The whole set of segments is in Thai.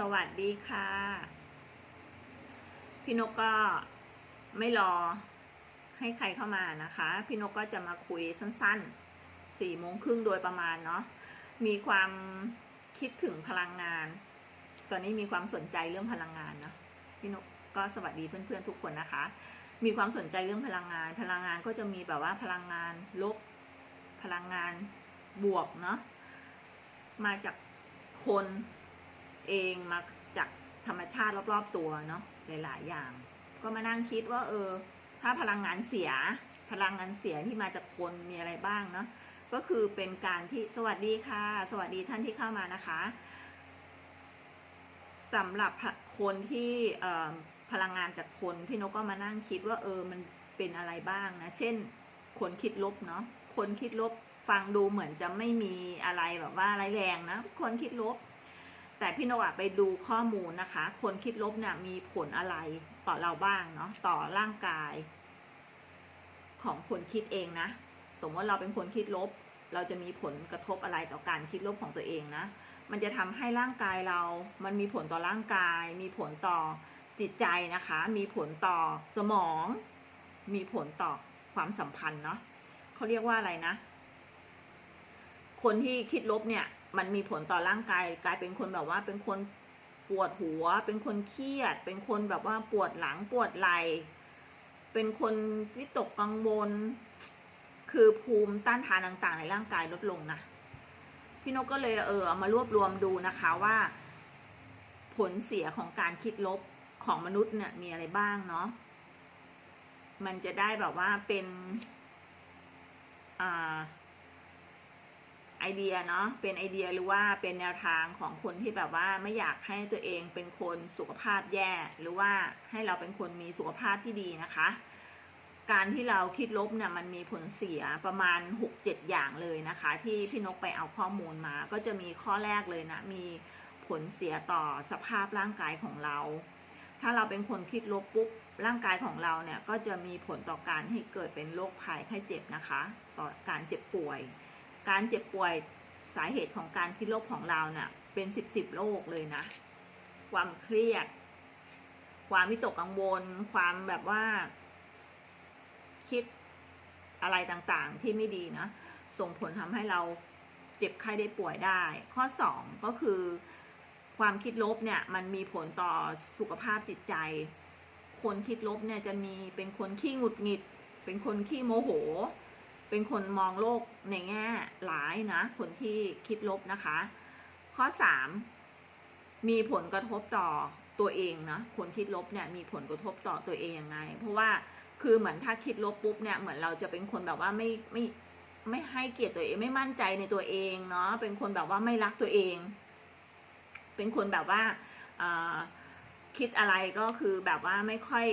สวัสดีค่ะ พี่นกก็ไม่รอให้ใครเข้ามานะคะ พี่นกก็จะมาคุยสั้นๆสี่โมงครึ่งโดยประมาณเนาะมีความคิดถึงพลังงาน ตอนนี้มีความสนใจเรื่องพลังงานเนาะพี่นกก็สวัสดีเพื่อนๆทุกคนนะคะ มีความสนใจเรื่องพลังงาน พลังงานก็จะมีแบบว่าพลังงานลบ พลังงานบวกเนาะมาจากคน เองมาจากธรรมชาติรอบๆตัวเนาะหลาย ๆ อย่าง ก็มานั่งคิดว่า เออ ถ้าพลังงานเสีย พลังงานเสียที่มาจากคนมีอะไรบ้างเนาะก็คือเป็นการที่สวัสดีค่ะ สวัสดีท่านที่เข้ามานะคะสำหรับคนที่พลังงานจากคนพี่นกก็มานั่งคิดว่าเออมันเป็นอะไรบ้างนะ เช่น คนคิดลบเนาะคนคิดลบฟังดูเหมือนจะไม่มีอะไรแบบว่าร้ายแรงนะ คนคิดลบ แต่พี่นกอะไปดูข้อมูลนะคะ คนคิดลบเนี่ยมีผลอะไรต่อเราบ้างเนาะต่อร่างกาย ของคนคิดเองนะ สมมติเราเป็นคนคิดลบ เราจะมีผลกระทบอะไรต่อการคิดลบของตัวเองนะ มันจะทำให้ร่างกายเรา มันมีผลต่อร่างกาย มีผลต่อจิตใจนะคะ มีผลต่อสมอง มีผลต่อความสัมพันธ์เนาะเขาเรียกว่าอะไรนะ คนที่คิดลบเนี่ย มันมีผลต่อร่างกาย กลายเป็นคนแบบว่าเป็นคนปวดหัว เป็นคนเครียด เป็นคนแบบว่าปวดหลังปวดไหล่เป็นคนวิตกกังวล คือภูมิต้านทานต่างๆ ในร่างกายลดลงนะ พี่นกก็เลยเออเอามารวบรวมดูนะคะว่า ผลเสียของการคิดลบของมนุษย์เนี่ยมีอะไรบ้างเนาะ มันจะได้แบบว่าเป็น อ่า ไอเดียเนาะเป็นไอเดียหรือว่าเป็นแนวทางของคนที่แบบว่าไม่อยากให้ตัวเองเป็นคนสุขภาพแย่ หรือว่าให้เราเป็นคนมีสุขภาพที่ดีนะคะ การที่เราคิดลบเนี่ยมันมีผลเสียประมาณ 6-7 อย่างเลยนะคะ ที่พี่นกไปเอาข้อมูลมา ก็จะมีข้อแรกเลยนะมีผลเสียต่อสภาพร่างกายของเรา ถ้าเราเป็นคนคิดลบปุ๊บร่างกายของเราเนี่ยก็จะมีผลต่อการให้เกิดเป็นโรคภัยไข้เจ็บนะคะ ต่อการเจ็บป่วย การเจ็บป่วยสาเหตุของการคิดลบของเราเนี่ยเป็นสิบสิบโรคเลยนะ ความเครียด ความวิตกกังวล ความแบบว่า คิดอะไรต่างๆ ที่ไม่ดีนะ ส่งผลทำให้เราเจ็บไข้ได้ป่วยได้ ข้อ 2 ก็คือความคิดลบเนี่ยมันมีผลต่อสุขภาพจิตใจ คนคิดลบเนี่ยจะมีเป็นคนขี้หงุดหงิด เป็นคนขี้โมโห เป็นคนมองโลกในแง่ร้ายนะ คนที่คิดลบนะคะ ข้อ 3 มีผลกระทบต่อตัวเองนะคนคิดลบเนี่ยมีผลกระทบต่อตัวเองยังไง เพราะว่าคือเหมือนถ้าคิดลบปุ๊บเนี่ยเหมือนเราจะเป็นคนแบบว่าไม่ไม่ไม่ให้เกียรติตัวเองไม่มั่นใจในตัวเองเนาะเป็นคนแบบว่าไม่รักตัวเอง เป็นคนแบบว่าคิดอะไรก็คือแบบว่าไม่ค่อย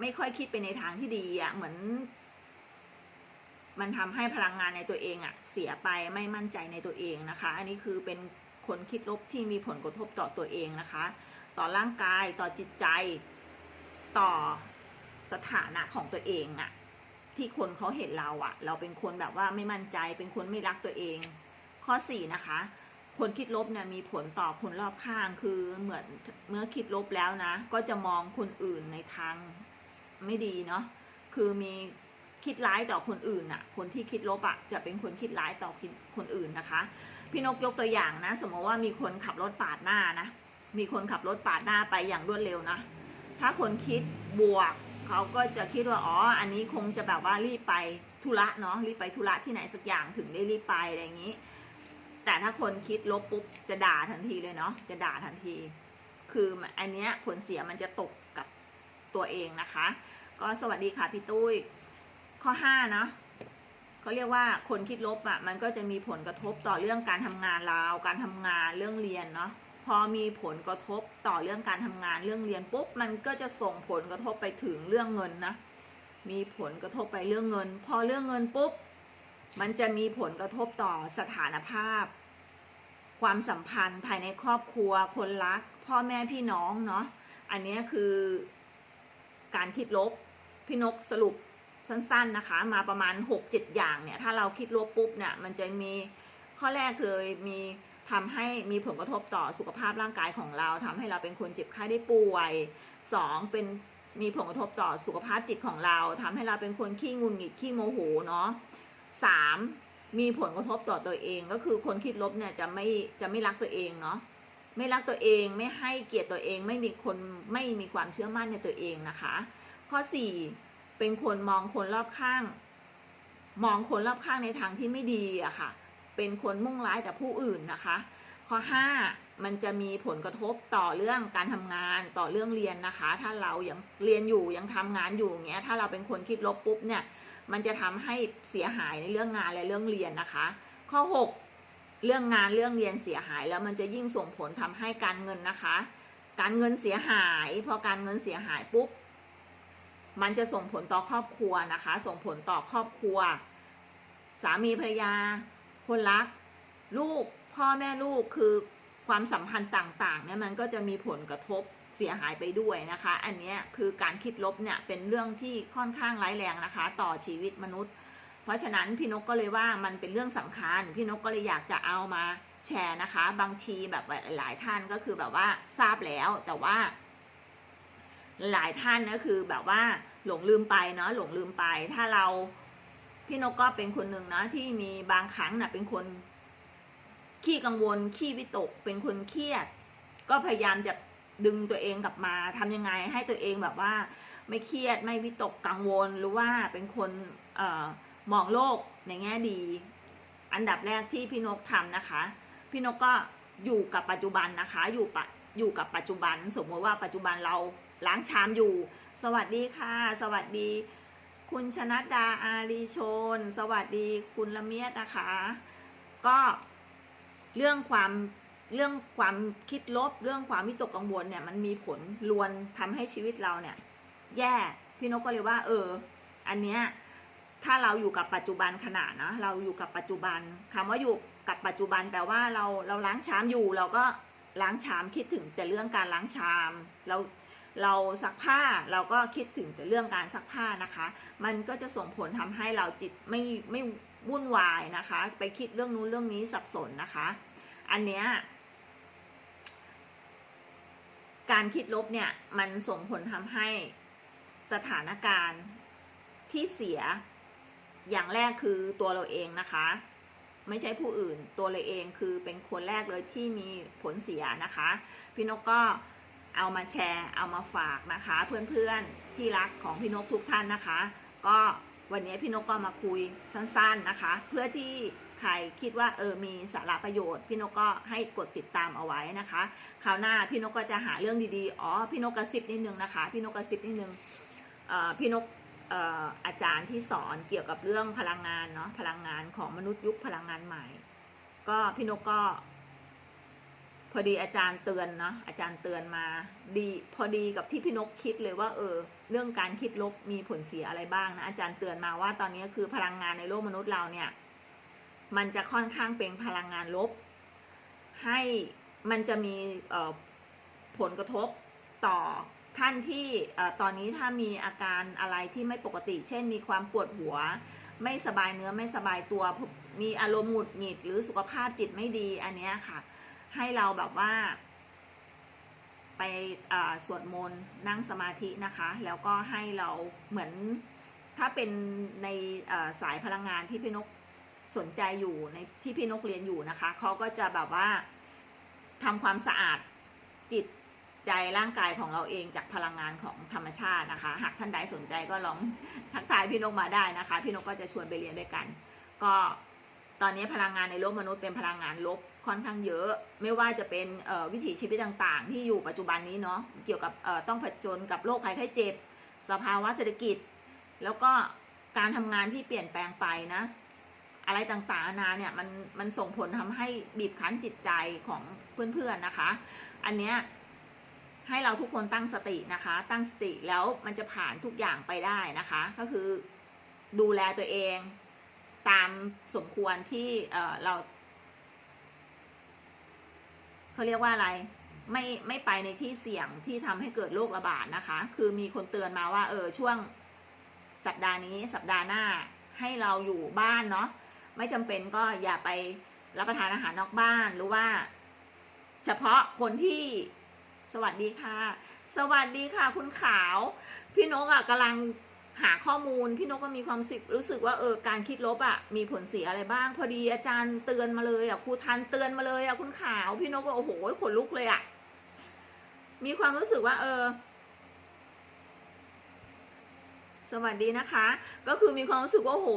ไม่ค่อยคิดไปในทางที่ดีอะ่ะเหมือน มันทำให้พลังงานในตัวเองอะ่ะเสียไปไม่มั่นใจในตัวเองนะคะ อันนี้คือเป็นคนคิดลบที่มีผลกระทบต่อตัวเองนะคะ ต่อร่างกายต่อจิตใจต่อสถานะของตัวเองอะที่คนเขาเห็นเราอะเราเป็นคนแบบว่าไม่มั่นใจเป็นคนไม่รักตัวเอง ข้อสี่นะคะคนคิดลบเนี่ยมีผลต่อคนรอบข้างคือเหมือนเมื่อคิดลบแล้วนะ ก็จะมองคนอื่นในทางไม่ดีเนาะคือมี คิดร้ายต่อคนอื่นอะคนที่คิดลบอะจะเป็นคนคิดร้ายต่อคนอื่นนะคะ พี่นกยกตัวอย่างนะ สมมติว่ามีคนขับรถปาดหน้านะ มีคนขับรถปาดหน้าไปอย่างรวดเร็วนะ ถ้าคนคิดบวกเขาก็จะคิดว่าอ๋อ อันนี้คงจะแบบว่ารีบไปธุระเนาะรีบไปธุระที่ไหนสักอย่างถึงได้รีบไปอะไรอย่างนี้ แต่ถ้าคนคิดลบปุ๊บจะด่าทันทีเลยเนาะจะด่าทันที คืออันเนี้ยผลเสียมันจะตกกับตัวเองนะคะ ก็สวัสดีค่ะพี่ตุ้ย ข้อห้าเนาะเขาเรียกว่าคนคิดลบอะ่ะ มันก็จะมีผลกระทบต่อเรื่องการทำงานเรา การทำงานเรื่องเรียนเนาะพอมีผลกระทบต่อเรื่องการทำงานเรื่องเรียนปุ๊บมันก็จะส่งผลกระทบไปถึงเรื่องเงินนะมีผลกระทบไปเรื่องเงิน พอเรื่องเงินปุ๊บมันจะมีผลกระทบต่อสถานภาพ ความสัมพันธ์ภายในครอบครัว คนรัก พ่อแม่พี่น้องเนาะอันนี้คือการคิดลบพี่นกสรุป สั้นๆนะคะ มาประมาณ 6-7 อย่างเนี่ย ถ้าเราคิดลบปุ๊บเนี่ย มันจะมีข้อแรกเลยมีทำให้มีผลกระทบต่อสุขภาพร่างกายของเราทำให้เราเป็นคนเจ็บไข้ได้ป่วยสองเป็นมีผลกระทบต่อสุขภาพจิตของเราทำให้เราเป็นคนขี้งุนหงิดขี้โมโหเนาะสามมีผลกระทบต่อตัวเองก็คือคนคิดลบเนี่ยจะไม่จะไม่รักตัวเองเนาะไม่รักตัวเองไม่ให้เกียรติตัวเองไม่มีคนไม่มีความเชื่อมั่นในตัวเองนะคะ ข้อสี่ เป็นคนมองคนรอบข้าง มองคนรอบข้างในทางที่ไม่ดีอะค่ะ เป็นคนมุ่งร้ายแต่ผู้อื่นนะคะ ข้อ 5 มันจะมีผลกระทบต่อเรื่องการทำงานต่อเรื่องเรียนนะคะ ถ้าเรายังเรียนอยู่ยังทำงานอยู่อย่างเงี้ยถ้าเราเป็นคนคิดลบปุ๊บเนี่ยมันจะทำให้เสียหายในเรื่องงานและเรื่องเรียนนะคะ ข้อ 6 เรื่องงานเรื่องเรียนเสียหายแล้วมันจะยิ่งส่งผลทำให้การเงินนะคะ การเงินเสียหาย พอการเงินเสียหายปุ๊บ มันจะส่งผลต่อครอบครัวนะคะ ส่งผลต่อครอบครัว สามีภรรยา คนรัก ลูกพ่อแม่ลูกคือความสัมพันธ์ต่างๆเนี่ยมันก็จะมีผลกระทบเสียหายไปด้วยนะคะ อันนี้คือการคิดลบเนี่ยเป็นเรื่องที่ค่อนข้างร้ายแรงนะคะ ต่อชีวิตมนุษย์ เพราะฉะนั้นพี่นกก็เลยว่ามันเป็นเรื่องสำคัญ พี่นกก็เลยอยากจะเอามาแชร์นะคะ บางทีแบบหลายๆท่านก็คือแบบว่าทราบแล้วแต่ว่า หลายท่านก็คือแบบว่าหลงลืมไปเนาะหลงลืมไป ถ้าเราพี่นกก็เป็นคนหนึ่งนะที่มีบางครั้งนะ่ะเป็นคนขี้กังวลขี้วิตก เป็นคนเครียด ก็พยายามจะดึงตัวเองกลับมาทำยังไงให้ตัวเองแบบว่า ไม่เครียดไม่วิตกกังวลหรือว่าเป็นคนเอ่อมองโลกในแง่ดี อันดับแรกที่พี่นกทำนะคะ พี่นกก็อยู่กับปัจจุบันนะคะ อยู่ปะอยู่กับปัจจุบัน สมมติว่าปัจจุบันเรา ล้างชามอยู่ สวัสดีค่ะ สวัสดี คุณชนัดดาอารีชน สวัสดีคุณละเมียดนะคะ ก็เรื่องความเรื่องความคิดลบ เรื่องความวิตกกังวลเนี่ย มันมีผลลวนทำให้ชีวิตเราเนี่ย แย่พี่นกก็เลยว่า เออ อันเนี้ยถ้าเราอยู่กับปัจจุบันขณะนะเราอยู่กับปัจจุบันคำว่าอยู่กับปัจจุบันแปลว่าเราเราล้างชามอยู่ เราก็ล้างชามคิดถึงแต่เรื่องการล้างชาม เรา เราซักผ้าเราก็คิดถึงแต่เรื่องการซักผ้านะคะ มันก็จะส่งผลทำให้เราจิตไม่ไม่วุ่นวายนะคะ ไปคิดเรื่องนู้นเรื่องนี้สับสนนะคะ อันเนี้ยการคิดลบเนี่ยมันส่งผลทำให้สถานการณ์ที่เสียอย่างแรกคือตัวเราเองนะคะ ไม่ใช่ผู้อื่นตัวเราเองคือเป็นคนแรกเลยที่มีผลเสียนะคะ พี่นกก็ เอามาแชร์เอามาฝากนะคะ เพื่อนๆที่รักของพี่นกทุกท่านนะคะ ก็วันนี้พี่นกก็มาคุยสั้นๆนะคะ เพื่อที่ใครคิดว่าเออมีสาระประโยชน์ พี่นกก็ให้กดติดตามเอาไว้นะคะคราวหน้าพี่นกก็จะหาเรื่องดีๆอ๋อพี่นกกระซิบนิดนึงนะคะ พี่นกกระซิบนิดนึงพี่นกอาจารย์ที่สอนเกี่ยวกับเรื่องพลังงานเนาะพลังงานของมนุษย์ยุคพลังงานใหม่ ก็พี่นกก็ อดีอาจารย์เตือนเนาะอาจารย์เตือนมาดีพอดีกับที่พี่นกคิดเลยว่าเออเรื่องการคิดลบมีผลเสียอะไรบ้างนะอาจารย์เตือนมาว่าตอนนี้คือพลังงานในโลกมนุษย์เราเนี่ย มันจะค่อนข้างเป็นพลังงานลบ ให้มันจะมีออผลกระทบต่อท่านที่ตอนนี้ถ้ามีอาการอะไรที่ไม่ปกติ เช่น มีความปวดหัว ไม่สบายเนื้อไม่สบายตัว มีอารมณ์หงุดหงิด หรือสุขภาพจิตไม่ดีอันนี้ค่ะ ให้เราแบบว่า ไปสวดมนต์นั่งสมาธินะคะ แล้วก็ให้เราเหมือนถ้าเป็นในสายพลังงานที่พี่นกสนใจอยู่ในที่พี่นกเรียนอยู่นะคะเขาก็จะแบบว่าทำความสะอาดจิตใจร่างกายของเราเองจากพลังงานของธรรมชาตินะคะ หากท่านใดสนใจก็ลองทักทายพี่นกมาได้นะคะ พี่นกก็จะชวนไปเรียนด้วยกัน ก็ตอนนี้พลังงานในโลกมนุษย์เป็นพลังงานลบ ค่อนข้างเยอะ ไม่ว่าจะเป็นวิถีชีวิตต่างๆ ที่อยู่ปัจจุบันนี้เนาะเกี่ยวกับต้องผจญกับโรคภัยไข้เจ็บ สภาวะเศรษฐกิจ แล้วก็การทำงานที่เปลี่ยนแปลงไปนะ อะไรต่างๆนานเนี่ยมันมันส่งผลทำให้บีบคั้นจิตใจของเพื่อนๆนะคะ อันเนี้ยให้เราทุกคนตั้งสตินะคะ ตั้งสติแล้วมันจะผ่านทุกอย่างไปได้นะคะ ก็คือดูแลตัวเอง ตามสมควรที่เเรา เขาเรียกว่าอะไรไม่ไม่ไปในที่เสี่ยงที่ทำให้เกิดโรคระบาดนะคะ คือมีคนเตือนมาว่า เออช่วงสัปดาห์นี้สัปดาห์หน้าให้เราอยู่บ้านเนาะไม่จำเป็นก็อย่าไปรับประทานอาหารนอกบ้านหรือว่า เฉพาะคนที่สวัสดีค่ะ สวัสดีค่ะ คุณขาว พี่นกอะกำลัง หาข้อมูลพี่นกก็มีความสิรู้สึกว่าเออการคิดลบอะมีผลเสียอะไรบ้าง พอดีอาจารย์เตือนมาเลยอะครูทันเตือนมาเลยอะคุณขาวพี่นกก็โอ้โหขนลุกเลยอะมีความรู้สึกว่า เออ สวัสดีนะคะ ก็คือมีความรู้สึกว่าโอ้โห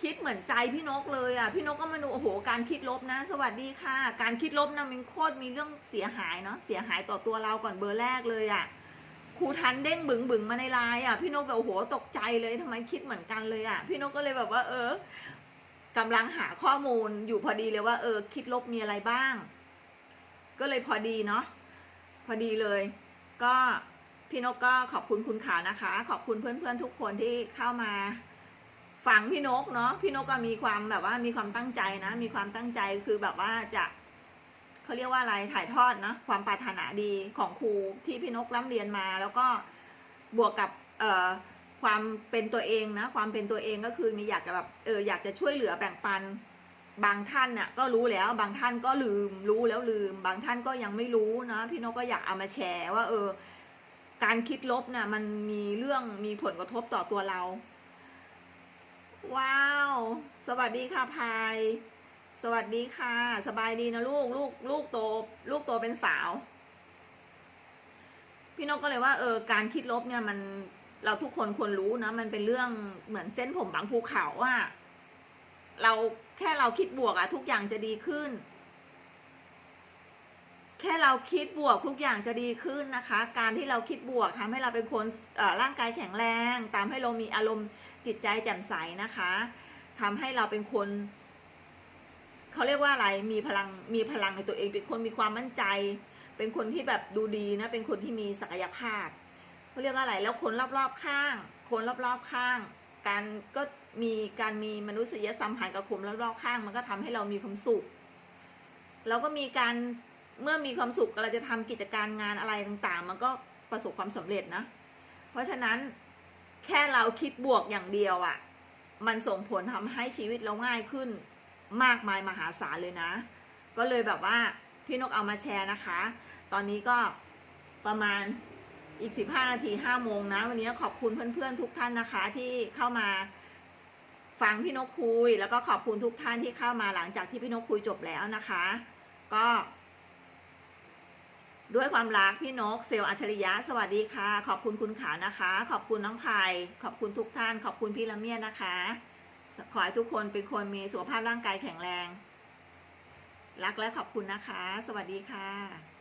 คิดเหมือนใจพี่นกเลยอะพี่นกก็มาดูโอ้โหการคิดลบนะ สวัสดีค่ะ การคิดลบนะมันโคตรมีเรื่องเสียหายเนาะเสียหายต่อตัวเราก่อนเบอร์แรกเลยอะ ครูทันเด้งบึงบึงมาในไลน์อะพี่นกแบบโอ้โหตกใจเลยทำไมคิดเหมือนกันเลยอะพี่นกก็เลยแบบว่า เออกำลังหาข้อมูลอยู่พอดีเลยว่า เออ คิดลบมีอะไรบ้าง ก็เลยพอดีเนาะพอดีเลย ก็พี่นกก็ขอบคุณคุณขาวนะคะ ขอบคุณเพื่อนๆทุกคนที่เข้ามาฟังพี่นกเนาะพี่นกก็มีความแบบว่ามีความตั้งใจนะ มีความตั้งใจคือแบบว่าจะ เขาเรียกว่าอะไรถ่ายทอดนะความปรารถนาดีของครูที่พี่นกร่ำเรียนมา แล้วก็บวกกับเอ่อความเป็นตัวเองนะ ความเป็นตัวเองก็คือมีอยากจะแบบเอออยากจะช่วยเหลือแบ่งปัน บางท่านน่ะก็รู้แล้วบางท่านก็ลืมรู้แล้วลืม บางท่านก็ยังไม่รู้นะ พี่นกก็อยากเอามาแชร์ว่า เออ การคิดลบน่ะมันมีเรื่องมีผลกระทบต่อตัวเรา ว้าว สวัสดีค่ะพาย สวัสดีค่ะ สบายดีนะลูกลูกลูกโต ลูกโตเป็นสาว พี่นกก็เลยว่าเออการคิดลบเนี่ยมันเราทุกคนควรรู้นะ มันเป็นเรื่องเหมือนเส้นผมบางภูเขาว่าเราแค่เราคิดบวกอะทุกอย่างจะดีขึ้น แค่เราคิดบวกทุกอย่างจะดีขึ้นนะคะ การที่เราคิดบวกทำให้เราเป็นคนร่างกายแข็งแรง ตามให้เรามีอารมณ์จิตใจแจ่มใสนะคะทำให้เราเป็นคน เขาเรียกว่าอะไรมีพลังมีพลังในตัวเองเป็นคนมีความมั่นใจ เป็นคนที่แบบดูดีนะ เป็นคนที่มีศักยภาพเขาเรียกว่าอะไรแล้วคนรอบๆข้าง คนรอบๆข้าง การก็มีการมีมนุษยสัมพันธ์กับคนรอบๆข้าง มันก็ทำให้เรามีความสุขเราก็มีการเมื่อมีความสุขเราจะทำกิจการงานอะไรต่างๆ มันก็ประสบความสำเร็จนะ เพราะฉะนั้นแค่เราคิดบวกอย่างเดียวอะ่ะ มันส่งผลทำให้ชีวิตเราง่ายขึ้น มากมายมหาศาลเลยนะ ก็เลยแบบว่าพี่นกเอามาแชร์นะคะ ตอนนี้ก็ประมาณอีก 15 นาที5โมงนะ วันนี้ขอบคุณเพื่อนๆทุกท่านนะคะ ที่เข้ามาฟังพี่นกคุย แล้วก็ขอบคุณทุกท่านที่เข้ามาหลังจากที่พี่นกคุยจบแล้วนะคะ ก็ ด้วยความรักพี่นกเซลล์อัจฉริยะสวัสดีค่ะ ขอบคุณคุณขาวนะคะ ขอบคุณน้องไผ่ขอบคุณทุกท่าน ขอบคุณพี่ละเมียดนะคะ ขอให้ทุกคนเป็นคนมีสุขภาพร่างกายแข็งแรง รักและขอบคุณนะคะ สวัสดีค่ะ